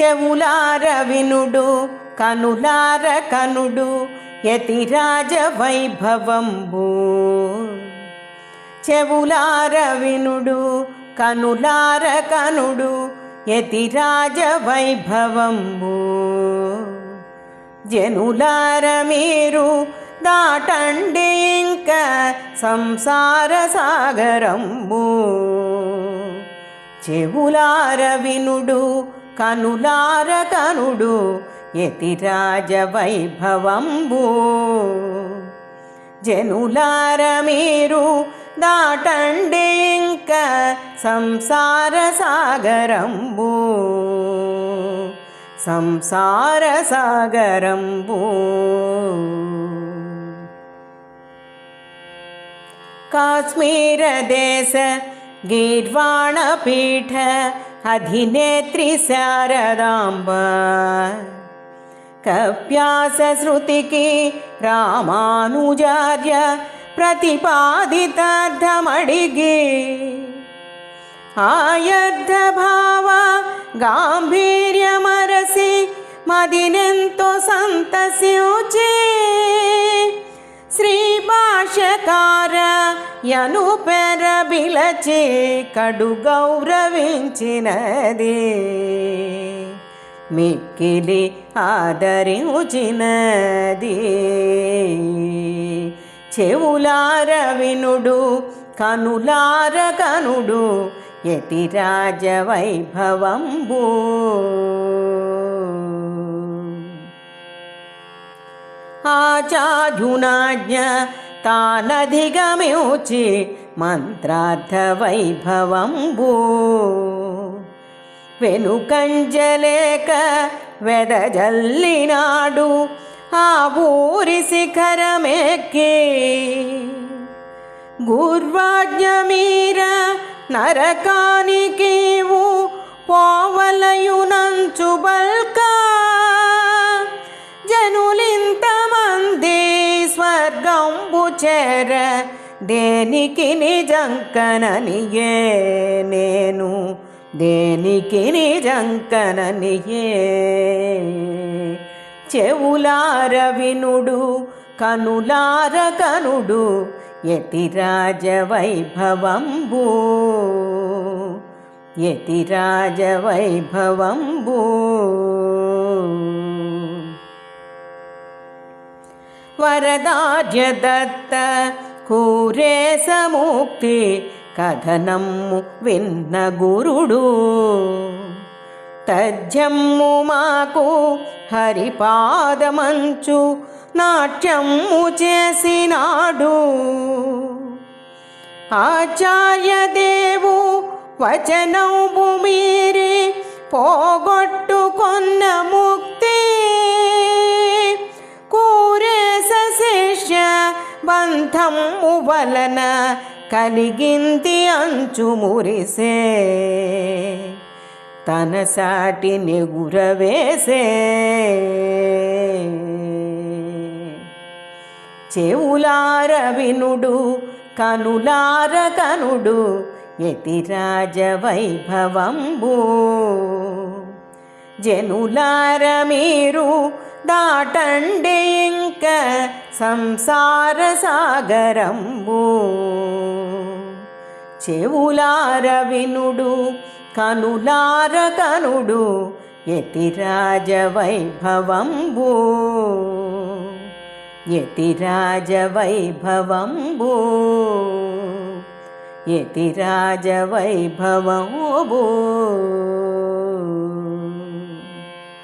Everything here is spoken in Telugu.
చెవులార వినుడు కనులార కనుడు యతిరాజ వైభవంబు చెవులార వినుడు కనులార కనుడు యతిరాజ వైభవంబు జనులార మీరు దాటండి ఇంక సంసార సాగరంబు. చెవులార వినుడు కనులార కనుడు యతిరాజ వైభవంబు. జనులార మీరు దాటండి ఇంక సంసార సాగరంబు. సంసార సాగరంబు. కాశ్మీర దేశ గీర్వాణ ी शारदाम्ब। कव्या रामानुजार्य रामानुचार्य आयद्धभाव गाम्भीर्यमरसि मदिनन्तो सन्त श्रीपाशकार సంతసించే కడు గౌరవించినది. మిక్కిలి ఆదరించినది. చెవులార వినుడు కనులార కనుడు యతిరాజ వైభవంబు ఆచార్యునాజ్ఞ తానధిగమిచి మంత్రార్థవైభవంబు. వెనుకంజలేక వెదజల్లినాడు ఆ ఊరి శిఖరమెక్కి గుర్వాజ్ఞమీర నరకానికి పోవలయునంచు బల్క. జనులింతమంది స్వర్గంబు చేర దేనికి నిజంకననియే నేను? దేనికి నిజంకననియే? చెవులార వినుడు కనులార కనుడు యతిరాజ వైభవంబు యతిరాజ వైభవంబు వరదార్య దత్త కూరేసముక్తి కథనము విన్న గురుడు. తజ్జమ్ము మాకు హరిపాదమంచు నాట్యము చేసినాడు. ఆచార్యదేవు వచనం భూమిరి పోగొట్టుకొన్న ముక్తి బంధము వలన కలిగింది అంచు మురిసే తన సాటి నెగురవేసే చెవులార వినుడు కనులార కనుడు యతిరాజ వైభవంబు. జనులార మీరు దాటండి ఇంక సంసార సాగరంబు చెవులార వినుడు కనులార కనుడు యతిరాజ వైభవంబు యతిరాజ వైభవంబు యతిరాజ వైభవంబు